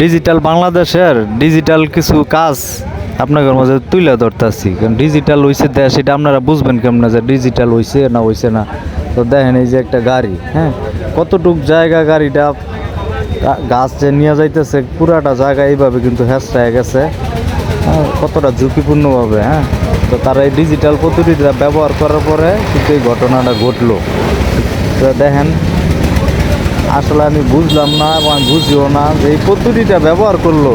Digital বাংলাদেশের digital কিছু কাজ আপনাদের মাঝে তুলে ধরতেছি। কারণ ডিজিটাল হইছে দেশ এটা আপনারা বুঝবেন কেমন যে ডিজিটাল হইছে না হইছে না। তো দেখেন এই যে একটা গাড়ি হ্যাঁ? কতটুক জায়গা গাড়িটা গাছ যে নিয়ে যাইতেছে পুরাটা জায়গা এইভাবে কিন্তু হ্যাঁচড়ায় গেছে। হ্যাঁ, কতটা ঝুঁকিপূর্ণভাবে হ্যাঁ? তো তারা এই ডিজিটাল পদ্ধতিটা ব্যবহার করার পরে কিন্তু এই ঘটনাটা ঘটলো। তো দেখেন আসলে আমি বুঝলাম না এবং আমি বুঝিও না যে এই পদ্ধতিটা ব্যবহার করল,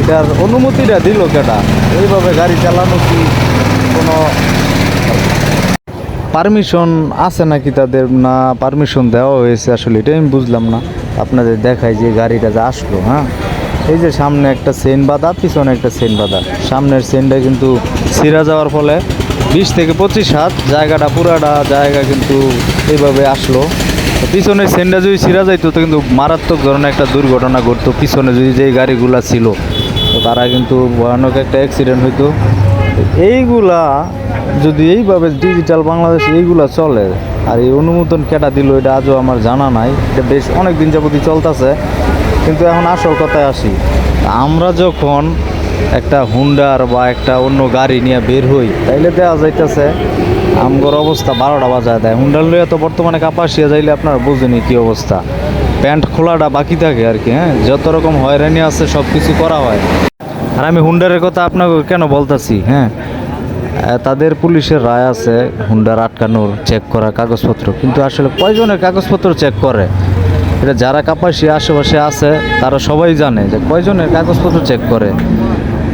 এটার অনুমতিটা দিল কেটা এইভাবে গাড়ি চালানো কি কোনো পারমিশন আছে নাকি তাদের? না পারমিশন দেওয়া হয়েছে আসলে, এটাই আমি বুঝলাম না। আপনাদের দেখায় যে গাড়িটা যে আসলো হ্যাঁ? এই যে সামনে একটা সেন বাঁধা, পিছনে একটা সেন বাঁধা। সামনের সেনটা কিন্তু ছিঁড়া যাওয়ার ফলে বিশ থেকে পঁচিশ হাত, জায়গাটা পুরাটা জায়গা কিন্তু এইভাবে আসলো। তো পিছনের সেনটা যদি ছিঁড়া যাইতো, তো কিন্তু মারাত্মক ধরনের একটা দুর্ঘটনা ঘটতো। পিছনে যদি যেই গাড়িগুলা ছিল, তো তারা কিন্তু ভয়ানক একটা অ্যাক্সিডেন্ট হইতো। এইগুলা যদি এইভাবে ডিজিটাল বাংলাদেশ এইগুলা চলে, আর এই অনুমোদন কেটা দিল, এটা আজও আমার জানা নাই। এটা বেশ অনেক দিন যাবতই চলতেছে, কিন্তু এখন আসল কথায় আসি। আমরা যখন একটা হুন্ডার বা একটা অন্য গাড়ি নিয়ে বের হই। তাইলে দেওয়া যাইতেছে, আমগর অবস্থা বারোটা বাজায় দেয়। হুন্ডার লইয়া তো বর্তমানে কাপাসিয়া যাইলে আপনারা বুঝেনি কি অবস্থা। প্যান্ট খোলাটা বাকি থাকে আর কি হ্যাঁ? যত রকম হয়রানি আছে সব কিছু করা হয়। আর আমি হুন্ডারের কথা আপনাকে কেন বলতেছি হ্যাঁ? তাদের পুলিশের রায় আছে হুন্ডার আটকানোর চেক করা কাগজপত্র। কিন্তু আসলে কয়জনের কাগজপত্র চেক করে? এটা যারা কাপাসি আশেপাশে আছে, তারা সবাই জানে যে কয়জনের কাগজপত্র চেক করে।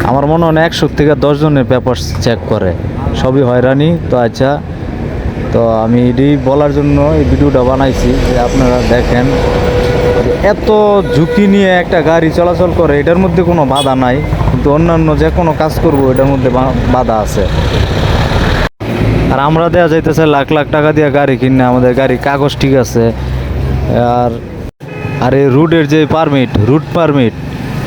আমার মনে হয় একশো থেকে দশজনের পেপার চেক করে। সবই হয়রানি, তো আচ্ছা। তো আমি এটি বলার জন্য এই ভিডিওটা বানাইছি যে আপনারা দেখেন এত ঝুঁকি নিয়ে একটা গাড়ি চলাচল করে, এটার মধ্যে কোনো বাধা নাই, কিন্তু অন্যান্য যে কোনো কাজ করব, এটার মধ্যে বাধা আছে। আর আমরা দেওয়া যাইতেছে লাখ লাখ টাকা দিয়ে গাড়ি কিনে, আমাদের গাড়ির কাগজ ঠিক আছে। আর আর এই রুটের যে পারমিট রুট পারমিট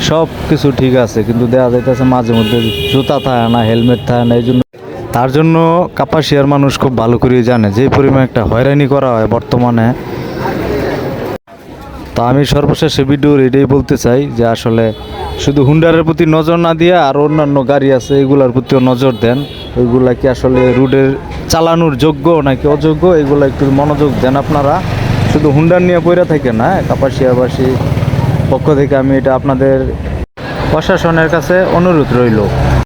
সব কিছু ঠিক আছে, কিন্তু দেওয়া যাইতেছে মাঝে মধ্যে জুতা থাকে না, হেলমেট থাকে না এই জন্য তার জন্য কাপাসিয়ার মানুষ খুব ভালো করে জানে, যে পরিমাণ একটা হয়রানি করা হয় বর্তমানে। তা আমি সর্বশেষে ভিডিওর এটাই বলতে চাই, যে আসলে শুধু হুন্ডারের প্রতি নজর না দিয়ে আর অন্যান্য গাড়ি আছে, এগুলার প্রতিও নজর দেন। ওইগুলা কি আসলে রুটের চালানোর যোগ্য নাকি অযোগ্য, এগুলো একটু মনোযোগ দেন আপনারা। শুধু হুন্ডার নিয়ে পড়ে থাকে না কাপাসিয়াবাসী পক্ষ থেকে আমি এটা আপনাদের প্রশাসনের কাছে অনুরোধ রইল।